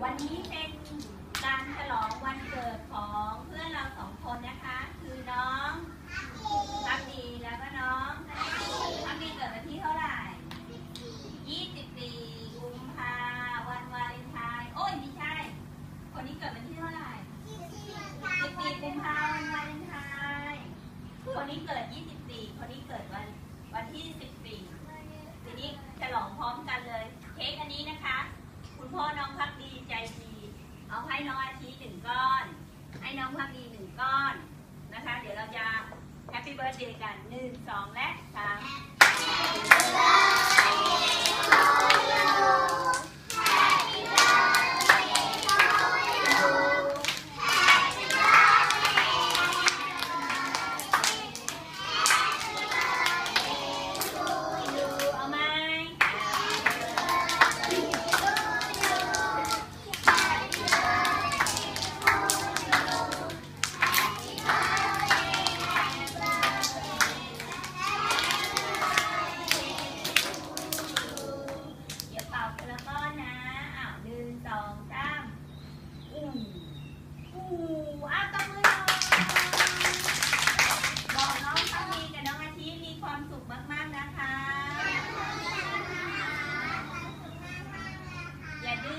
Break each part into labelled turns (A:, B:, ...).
A: วันนี้เป็นการฉลองวันเกิดของเพื่อนเราสองคนนะคะ คือน้องพักดีแล้วก็น้องพักดีเกิดวันที่เท่าไหร่24กุมภาวันวาเลนไทน์โอ้ยไม่ใช่ คนนี้เกิดวันที่เท่าไหร่14กุมภาวันวาเลนไทน์คนนี้เกิด24คนนี้เกิดวันวันที่14ทีนี้ฉลองพร้อมกันเลย เค้กอันนี้นะคะ คุณพ่อน้องพักดีใจดี เอาให้ น้องอาชีหนึ่งก้อน ให้น้องพัมดีหนึ่งก้อนนะคะ เดี๋ยวเราจะแฮปปี้เบิร์ดเดย์กันหนึ่งสองและสาม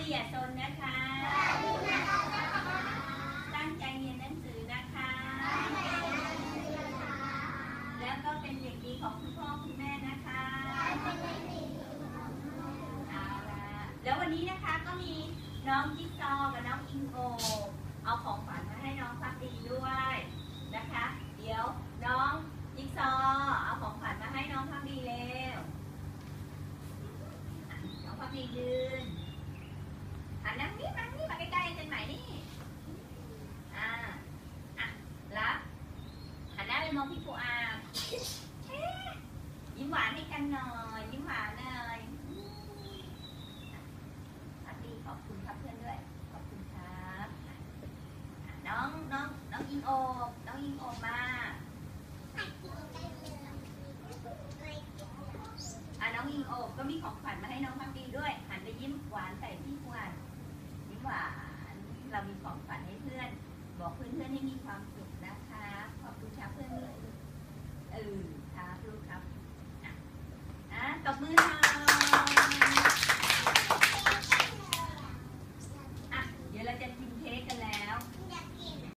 A: ดื้ออย่าซนนะคะ ตั้งใจเรียนหนังสือนะคะ แล้วก็เป็นเด็กดีของคุณพ่อคุณแม่นะคะ เอาละแล้ววันนี้นะคะก็มีน้องจิ๊กซอว์กับน้องอิงโอเอาของฝันมาให้น้องพักดีด้วยนะคะ เดี๋ยวน้องจิ๊กซอว์เอาของฝันมาให้น้องพักดีเร็วน้องพักดียืนหันนั่งนี่นั่งนี่มาใกล้ๆกันไหนนี่อ่าอะรับหันหน้าไปม องพี่ปูอาเอ๊ะยิ้มหวานให้กันหน่อยยิ้มหวานหน่อยพักดีขอบคุณครับเพื่อนด้วย ขอบคุณครับน้องน้องน้องอิงโอน้องอิงโอมมาอะน้องอิงโอก็มีของขวัญมาให้น้องพักดีด้วยหันไปยิ้มหวานใส่พี่หวายิ้มหวานเรามีของขวัญให้เพื่อน บอกเพื่อนเพื่อนให้มีความสุขนะคะขอบคุณครับเพื่อน ด้วยเออครับลูกครับอะตบมือค่ะ